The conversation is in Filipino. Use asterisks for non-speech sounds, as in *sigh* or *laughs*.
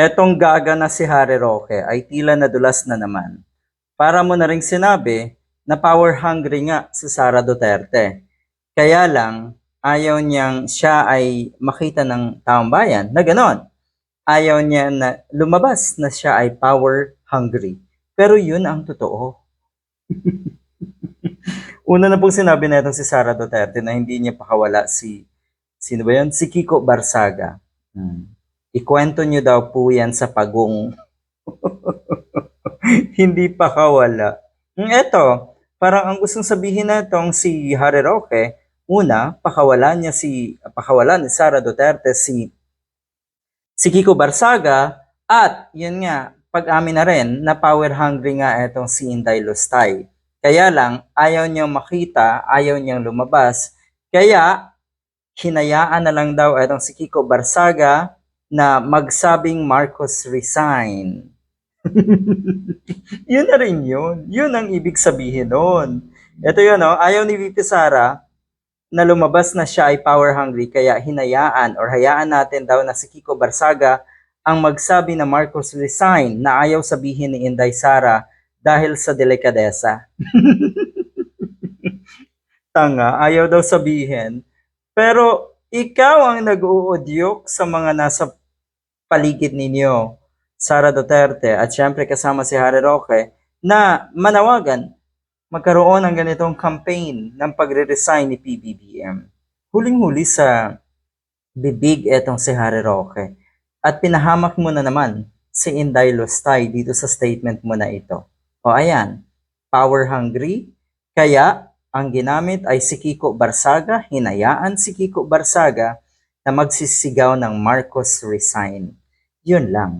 Etong gaga na si Harry Roque ay tila nadulas na naman. Para mo na rin sinabi na power hungry nga si Sara Duterte. Kaya lang, ayaw niyang siya ay makita ng taong bayan na ganon. Ayaw niya na lumabas na siya ay power hungry. Pero yun ang totoo. *laughs* Una na pong sinabi na si Sara Duterte na hindi niya pakawala si, sino ba yun? Si Kiko Barsaga. Hmm. Ikwento niyo daw po yan sa pagong. *laughs* hindi pakawala. Hmm, Eto, parang ang gustong sabihin na itong si Harry Roque, una, pakawala niya si, pakawala ni Sara Duterte si, si Kiko Barsaga, at yun nga, pag-amin na rin na power hungry nga itong si Inday Lustay. Kaya lang, ayaw niyang makita, ayaw niyang lumabas. Kaya, hinayaan na lang daw itong si Kiko Barsaga na magsabing Marcos resign. *laughs* yun na rin yun. Yun ang ibig sabihin nun. Ito yun, no? ayaw ni VP Sara na lumabas na siya ay power hungry kaya hinayaan or hayaan natin daw na si Kiko Barsaga ang magsabi na Marcos resign na ayaw sabihin ni Inday Sara dahil sa delikadesa. *laughs* Tanga, ayaw daw sabihin. Pero ikaw ang nag-uudyok sa mga nasa paligid ninyo, Sara Duterte, at syempre kasama si Harry Roque, na manawagan magkaroon ng ganitong campaign ng pagre-resign ni PBBM. Huling-huli sa bibig etong si Harry Roque. At pinahamak mo na naman si Inday Lustay dito sa statement mo na ito. O ayan, power hungry, kaya ang ginamit ay si Kiko Barsaga, hinayaan si Kiko Barsaga na magsisigaw ng Marcos resign. Yun lang.